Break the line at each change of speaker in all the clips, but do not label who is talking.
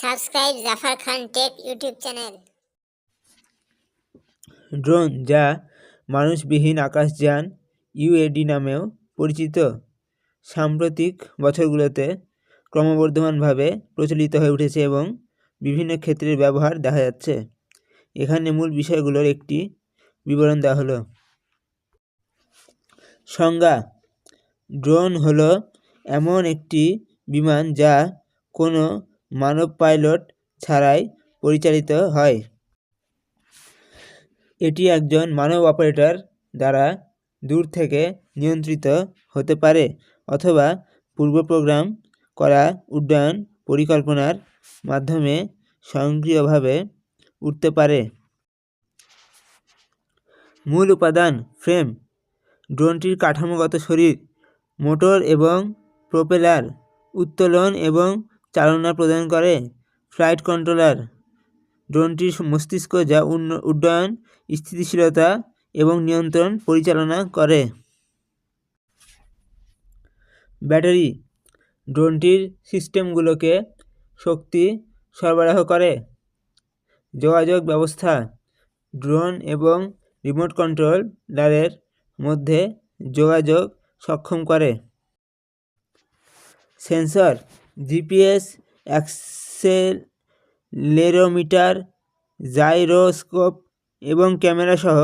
Subscribe Jafar Khan tech YouTube channel.
Drone যা মানুষবিহীন আকাশযান ইউএডি নামেও পরিচিত। সাম্প্রতিক বছরগুলোতে ক্রমবর্ধমানভাবে প্রচলিত হয়ে উঠেছে এবং বিভিন্ন ক্ষেত্রের ব্যবহার দেখা যাচ্ছে। এখানে মূল বিষয়গুলোর একটি বিবরণ দেওয়া হলো। সংজ্ঞা, ড্রোন হলো এমন একটি বিমান যা কোনো মানব পাইলট ছাড়াই পরিচালিত হয়। এটি একজন মানব অপারেটর দ্বারা দূর থেকে নিয়ন্ত্রিত হতে পারে অথবা পূর্ব প্রোগ্রাম করা উড্ডয়ন পরিকল্পনার মাধ্যমে স্বয়ংক্রিয়ভাবে উঠতে পারে। মূল উপাদান ফ্রেম, ড্রোনটির কাঠামোগত শরীর, মোটর এবং প্রোপেলার, উত্তোলন এবং চালনা প্রদান করে। ফ্লাইট কন্ট্রোলার, ড্রোনটির মস্তিষ্ক যা উড্ডয়ন, স্থিতিশীলতা এবং নিয়ন্ত্রণ পরিচালনা করে। ব্যাটারি, ড্রোনটির সিস্টেমগুলোকে শক্তি সরবরাহ করে। যোগাযোগ ব্যবস্থা, ড্রোন এবং রিমোট কন্ট্রোলারের মধ্যে যোগাযোগ সক্ষম করে। সেন্সর জিপিএস অ্যাক্সেলেরোমিটার, জাইরোস্কোপ এবং ক্যামেরা সহ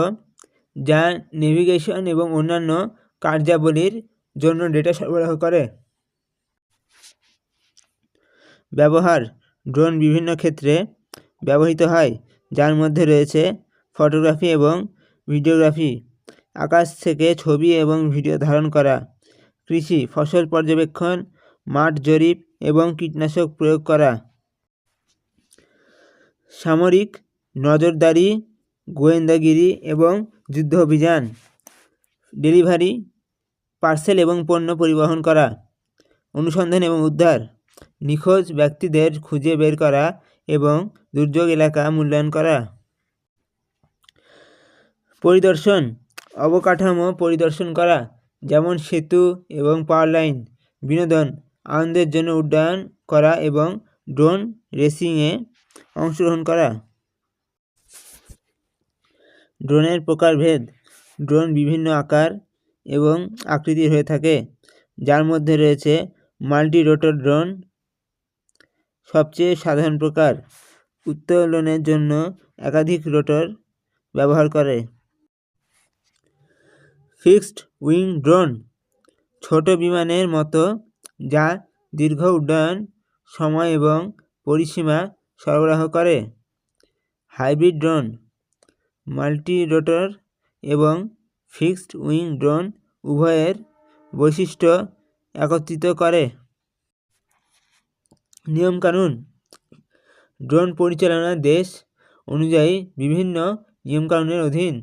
যা নেভিগেশন এবং অন্যান্য কার্যাবলীর জন্য ডেটা সরবরাহ করে। ব্যবহার, ড্রোন বিভিন্ন ক্ষেত্রে ব্যবহৃত হয়, যার মধ্যে রয়েছে ফটোগ্রাফি এবং ভিডিওগ্রাফি, আকাশ থেকে ছবি এবং ভিডিও ধারণ করা, কৃষি, ফসল পর্যবেক্ষণ, মাঠ জরিপ এবং কীটনাশক প্রয়োগ করা। সামরিক নজরদারি, গোয়েন্দাগিরি এবং যুদ্ধ অভিযান। ডেলিভারি, পার্সেল এবং পণ্য পরিবহন করা। অনুসন্ধান এবং উদ্ধার। নিখোঁজ ব্যক্তিদের খুঁজে বের করা এবং দুর্যোগ এলাকা মূল্যায়ন করা। পরিদর্শন। অবকাঠামো পরিদর্শন করা, যেমন সেতু এবং পাওয়ার লাইন। বিনোদন। আনন্দের জন্য উড্ডয়ন করা এবং ড্রোন রেসিংয়ে অংশগ্রহণ করা। ড্রোনের প্রকারভেদ, ড্রোন বিভিন্ন আকার এবং আকৃতির হয়ে থাকে, যার মধ্যে রয়েছে মাল্টি রোটর ড্রোন, সবচেয়ে সাধারণ প্রকার উত্তোলনের জন্য একাধিক রোটর ব্যবহার করে। ফিক্সড উইং ড্রোন, ছোট বিমানের মতো যা দীর্ঘ উড্ডয়ন, সময় এবং পরিসীমা সরবরাহ করে। হাইব্রিড ড্রোন মাল্টি রোটর এবং ফিক্সড উইং ড্রোন উভয়ের বৈশিষ্ট্য একত্রিত করে। নিয়মকানুন, ড্রোন পরিচালনা দেশ অনুযায়ী বিভিন্ন নিয়মকানুনের অধীন।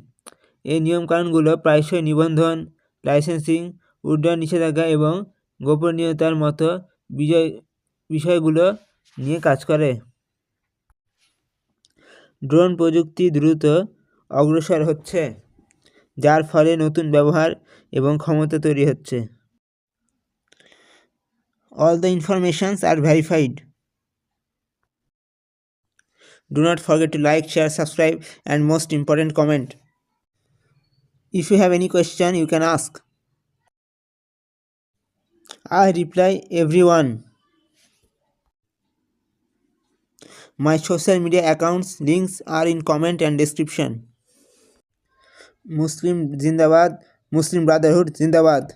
এই নিয়মকানুনগুলো প্রায়শই নিবন্ধন, লাইসেন্সিং, উড্ডয়ন নিষেধাজ্ঞা এবং গোপনীয়তার মতো বিজয়, বিষয়গুলো নিয়ে কাজ করে। ড্রোন প্রযুক্তি দ্রুত অগ্রসর হচ্ছে, যার ফলে নতুন ব্যবহার এবং ক্ষমতা তৈরি হচ্ছে। All the informations are verified do not forget to like share subscribe and most important comment if you have any question you can ask i reply everyone my social media accounts links are in comment and description muslim zindabad muslim brotherhood zindabad